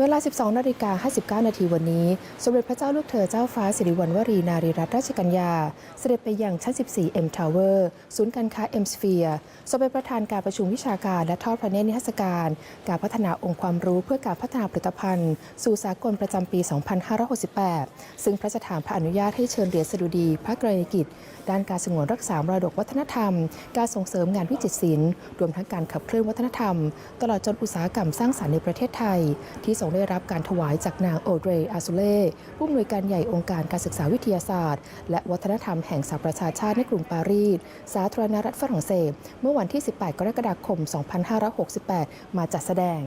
เวลา 12 นาฬิกา 59 นาทีวันนี้ สมเด็จพระเจ้าลูกเธอเจ้าฟ้าสิริวัณวรีนารีรัตนราชกัญญา เสด็จไปยังชั้น 14 M Tower ศูนย์การค้า M Sphere ทรงเป็นประธานการประชุมวิชาการและทอดพระเนตรนิทรรศการ การพัฒนาองค์ความรู้เพื่อการพัฒนาผลิตภัณฑ์ สู่สากลประจำปี 2568 ซึ่งพระราชทานพระอนุญาตให้เชิญเหรียญสดุดี พระกรณียกิจ ด้านการสงวนรักษามรดกวัฒนธรรม การส่งเสริมงานวิจิตรศิลป์รวมทั้งการขับเคลื่อนวัฒนธรรม ตลอดจนอุตสาหกรรมสร้างสรรค์ในประเทศไทยที่รงได้รับการถวายจากนางโอเดรอาซูเล่ผู้อำนวยการใหญ่องค์การการศึกษาวิทยาศาสตร์ และวัฒนธรรมแห่งสหประชาชาติในกรุงปารีส สาธารณรัฐฝรั่งเศส เมื่อวันที่ 18 กรกฎาคม 2568 มาจัดแสดง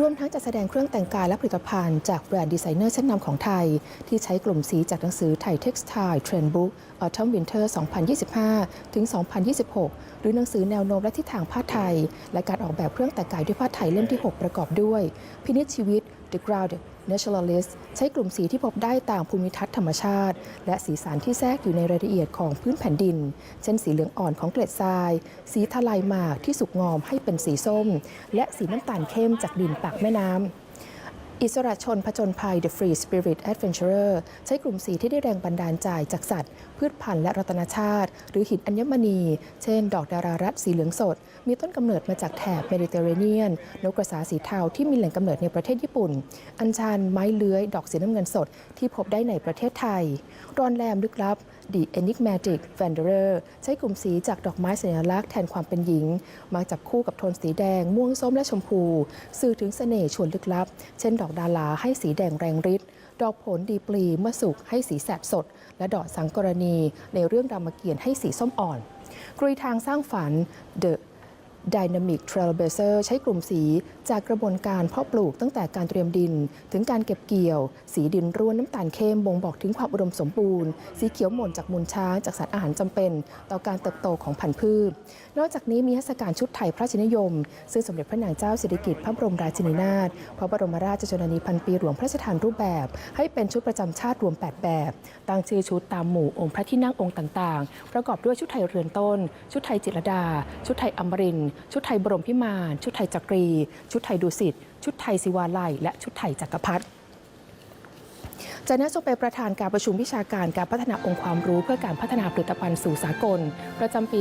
รวมทั้งจัดแสดงเครื่องแต่งกายและผลิตภัณฑ์จากแบรนด์ดีไซเนอร์ชั้นนำของไทย ที่ใช้กลุ่มสีจากหนังสือไทย Textile Trend Book Autumn Winter 2025 ถึง 2026 หรือหนังสือแนวโน้มและทิศทางผ้าไทย และการออกแบบเครื่องแต่งกายด้วยผ้าไทยเล่มที่ 6 ประกอบด้วย พินิจชีวิต The Ground Naturalist ใช้กลุ่มสีที่พบได้ตามภูมิทัศน์ธรรมชาติ และสีสันที่แทรกอยู่ในรายละเอียดของพื้นแผ่นดิน เช่นสีเหลืองอ่อนของเกล็ดทราย สีทลายหมากที่สุกงอมให้เป็นสีส้ม และสีน้ำตาลเข้มจากดินปากแม่น้ำ อิสระชนผจญภัย The Free Spirit Adventurer ใช้กลุ่มสีที่ได้แรงบันดาลใจจากสัตว์ พืชพันธุ์และรัตนชาติ หรือหินอัญมณี เช่น ดอกดารารัตสีเหลืองสด มีต้นกำเนิดมาจากแถบเมดิเตอร์เรเนียน นกกระสาสีเทาที่มีแหล่งกำเนิดในประเทศญี่ปุ่น อัญชันไม้เลื้อย ดอกสีน้ำเงินสดที่พบได้ในประเทศไทย รอนแรมลึกลับ The Enigmatic Wanderer ใช้กลุ่มสีจากดอกไม้สัญลักษณ์แทนความเป็นหญิง มาจับคู่กับโทนสีแดง ม่วงส้มและชมพู สื่อถึงเสน่ห์ชวนลึกลับ เช่นดอกดาราให้สีแดงแรงฤทธิ์ดอกผลดีปลีเมื่อสุกให้สีแสดสด และดอกสังกรณีในเรื่องรามเกียรติ์ให้สีส้มอ่อนกรีทางสร้างฝัน The Dynamic Trailblazer ใช้กลุ่มสีจากกระบวนการเพาะปลูกตั้งแต่การเตรียมดิน ถึงการเก็บเกี่ยว สีดินร่วนน้ำตาลเข้มบ่งบอกถึงความอุดมสมบูรณ์ สีเขียวหม่นจากมูลช้างจากสารอาหารจำเป็น ต่อการเติบโตของพันธุ์พืช นอกจากนี้มีเทศการชุดไทยพระราชนิยม ซึ่งสมเด็จพระนางเจ้าสิริกิติ์พระบรมราชินีนาถพระบรมราชชนนีพันปีหลวงพระราชทานรูปแบบ ให้เป็นชุดประจำชาติรวม 8 แบบ ตั้งชื่อชุดตามหมู่องค์พระที่นั่งองค์ต่าง ๆ ประกอบด้วยชุดไทยเรือนต้น ชุดไทยจิตรดา ชุดไทยอมรินทร์ชุดไทยบรมพิมาน ชุดไทยจักรี ชุดไทยดุสิต ชุดไทยศิวาลัย และชุดไทยจักรพรรดิ จากนั้นทรงเป็นประธานการประชุมวิชาการการพัฒนาองค์ความรู้เพื่อการพัฒนาผลิตภัณฑ์สู่สากล ประจำปี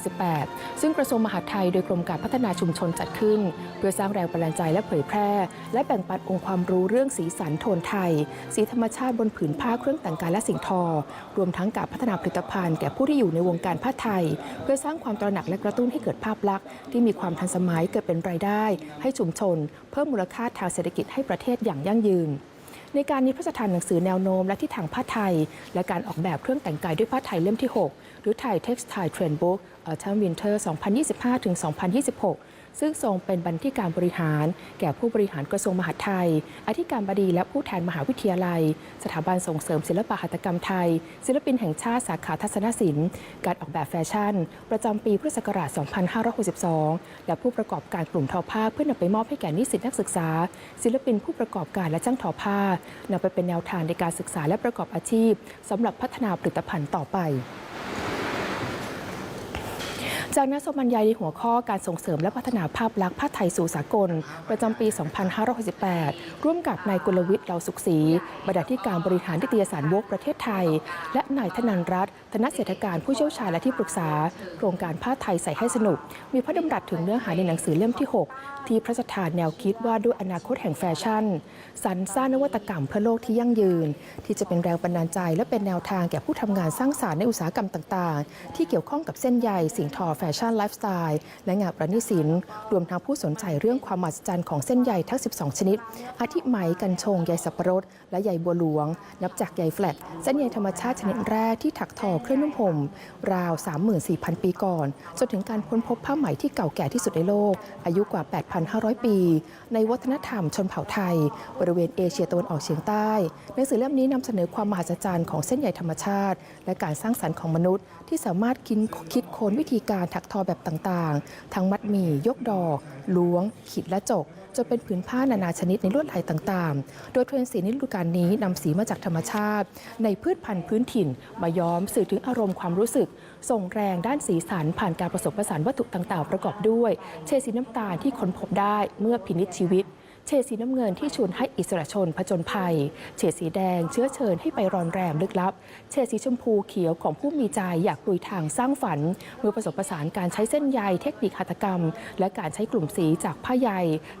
2568 ซึ่งกระทรวงมหาดไทยโดยกรมการพัฒนาชุมชนจัดขึ้น เพื่อสร้างแรงบันดาลใจและเผยแพร่ และแบ่งปันองค์ความรู้เรื่องสีสันโทนไทย สีธรรมชาติบนผืนผ้าเครื่องแต่งกายและสิ่งทอ รวมทั้งการพัฒนาผลิตภัณฑ์แก่ผู้ที่อยู่ในวงการผ้าไทย เพื่อสร้างความตระหนักและกระตุ้นให้เกิดภาพลักษณ์ที่มีความทันสมัยเกิดเป็นรายได้ ให้ชุมชน เพิ่มมูลค่าทางเศรษฐกิจให้ประเทศอย่างยั่งยืน ในการนิพรราชทานหนังสือแนวโน้มและที่ถังผ้าไทย และการออกแบบเครื่องแต่งกายด้วยผ้าไทยเล่มที่ 6 หรือไทย Textile Trend Book Autumn Winter 2025-2026 ซึ่งทรงเป็นบัญชีการบริหาร แก่ผู้บริหารกระทรวงมหาดไทย อธิการบดีและผู้แทนมหาวิทยาลัย สถาบันส่งเสริมศิลปหัตถกรรมไทย ศิลปินแห่งชาติสาขาทัศนศิลป์ การออกแบบแฟชั่น ประจำปีพุทธศักราช 2562 และผู้ประกอบการกลุ่มทอผ้าเพื่อนำไปมอบให้แก่นิสิตนักศึกษา ศิลปินผู้ประกอบการและช่างทอผ้านำไปเป็นแนวทางในการศึกษาและประกอบอาชีพสำหรับพัฒนาผลิตภัณฑ์ต่อไป จากนั้นทรงบรรยายในหัวข้อการส่งเสริมและพัฒนาภาพลักษณ์ผ้าไทยสู่สากล ประจำปี 2568 ร่วมกับนายกุลวิทย์เหลาสุขศรีบรรณาธิการบริหารนิตยสารวกประเทศไทย และนายธนันรัตน์ธนเศรษฐการผู้เชี่ยวชาญและที่ปรึกษา โครงการผ้าไทยใส่ให้สนุก มีพระดำรัสถึงเนื้อหาในหนังสือเล่มที่ 6 ที่พระราชทานแนวคิดว่าด้วยอนาคตแห่งแฟชั่นสรรสร้างนวัตกรรมเพื่อโลกที่ยั่งยืน ที่จะเป็นแรงบันดาลใจและเป็นแนวทางแก่ผู้ทำงานสร้างสารรค์ในอุตสาหกรรมต่าง ๆ ที่เกี่ยวข้องกับเส้นใยสิ่งทอแฟชั่นไลฟ์สไตล์และงานประณีตศิลป์รวมทั้งผู้สนใจเรื่องความมหัศจรรย์ของเส้นใยทั้ง 12 ชนิด อาทิไหมกัญชงใยสับปะรด และใยบัวหลวง นับจากใยแฟลตเส้นใยธรรมชาติชนิดแรกที่ถักทอเครื่องนุ่งห่มราว 34,000 ปีก่อน จนถึงการค้นพบผ้าไหมที่เก่าแก่ที่สุดในโลก อายุกว่า 8,500 ปี ในวัฒนธรรมชนเผ่าไทย บริเวณเอเชียตะวันออกเฉียงใต้หนังสือเล่มนี้นำเสนอความมหัศจรรย์ของเส้นใยธรรมชาติ และการสร้างสรรค์ของมนุษย์ ที่สามารถคิดค้นวิธีการถักทอแบบต่างๆ ทั้งมัดหมี่ยกดอก ล้วง ขีดและจกจนเป็นผืนผ้านานาชนิดในลวดลายต่างๆ โดยเทรนด์สีในฤดูกาลนี้นำสีมาจากธรรมชาติ ในพืชพันธุ์พื้นถิ่น มาย้อมสื่อถึงอารมณ์ความรู้สึก ส่งแรงด้านสีสันผ่านการผสมผสานวัตถุต่างๆ ประกอบด้วย เฉดสีน้ำตาลที่ค้นพบได้เมื่อพินิจชีวิต เฉดสีน้ำเงินที่ชวนให้อิสระชนผจญภัย เฉดสีแดงเชื้อเชิญให้ไปรอนแรมลึกลับ เฉดสีชมพูเขียวของผู้มีใจอยากลุยทางสร้างฝัน เมื่อผสมผสานการใช้เส้นใยเทคนิคหัตถกรรม และการใช้กลุ่มสีจากผ้าใย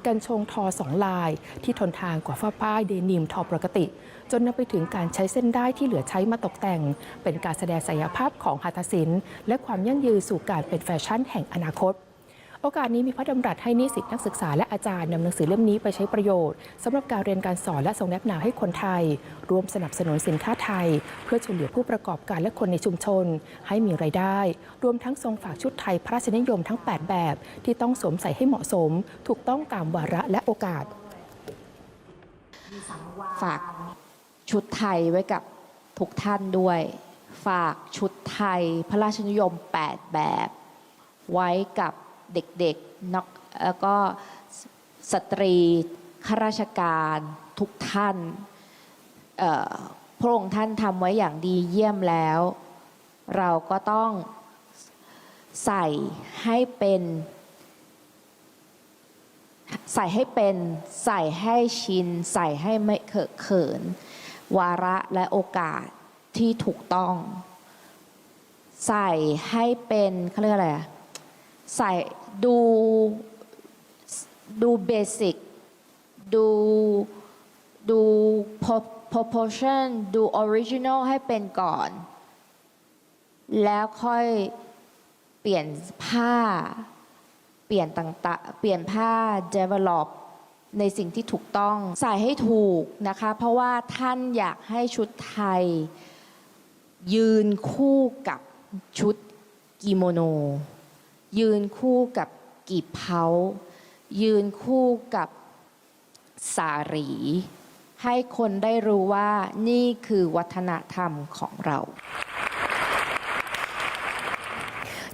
กันชงทอสองลาย ที่ทนทานกว่าฝ้าป้ายเดนิมทอปกติ จนนำไปถึงการใช้เส้นได้ที่เหลือใช้มาตกแต่ง เป็นการแสดงศักยภาพของหัตถศิลป์และความยั่งยืนสู่การเป็นแฟชั่นแห่งอนาคต โอกาสนี้มีพระดำรัสให้นิสิตนักศึกษาและอาจารย์นำหนังสือเล่มนี้ไปใช้ประโยชน์สำหรับการเรียนการสอนและส่งแนะนำให้คนไทยร่วมสนับสนุนสินค้าไทย เพื่อช่วยเหลือผู้ประกอบการและคนในชุมชน ให้มีไรายได้ รวมทั้งทรงฝากชุดไทยพระราชนิยมทั้ง 8 แบบ ที่ต้องสวมใส่ให้เหมาะสม ถูกต้องตามวาระและโอกาส ฝากชุดไทยไว้กับทุกท่านด้วย ฝากชุดไทยพระราชนิยม 8 แบบ ไว้กับ เด็กๆนักแล้วก็สตรีข้าราชการทุกท่านพระองค์ท่านทำไว้อย่างดีเยี่ยมแล้ว เราก็ต้องใส่ให้เป็นใส่ให้เป็นใส่ให้ชิน ใส่ให้ไม่เขอะเขิน วาระและโอกาสที่ถูกต้อง ใส่ให้เป็นเขาเรียกอะไรอะ ใส่ดูดูเบสิกดูดู proportion ดู original ให้เป็นก่อน แล้วค่อยเปลี่ยนผ้า เปลี่ยนต่างๆ เปลี่ยนผ้า develop ในสิ่งที่ถูกต้องใส่ให้ถูกนะคะ เพราะว่าท่านอยากให้ชุดไทย ยืนคู่กับชุดกิโมโน ยืนคู่กับกีบเผายืนคู่กับสารี ให้คนได้รู้ว่านี่คือวัฒนธรรมของเรา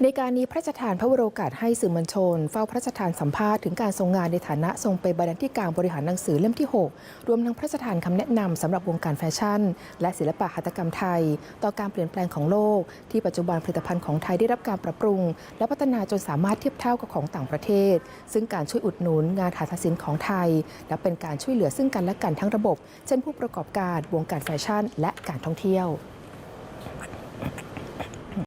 ในการนี้พระราชทานพระวโรกาสให้สื่อมวลชน เฝ้าพระราชทานสัมภาษณ์ถึงการทรงงานในฐานะทรงเป็นบรรณาธิการบริหารหนังสือเล่มที่ 6 รวมทั้งพระราชทานคำแนะนำสำหรับวงการแฟชั่น และศิลปะหัตถกรรมไทย ต่อการเปลี่ยนแปลงของโลก ที่ปัจจุบันผลิตภัณฑ์ของไทยได้รับการปรับปรุง และพัฒนาจนสามารถเทียบเท่ากับของต่างประเทศ ซึ่งการช่วยอุดหนุนงานหัตถศิลป์ของไทย และเป็นการช่วยเหลือซึ่งกันและกันทั้งระบบ เช่นผู้ประกอบการวงการแฟชั่น และการท่องเที่ยว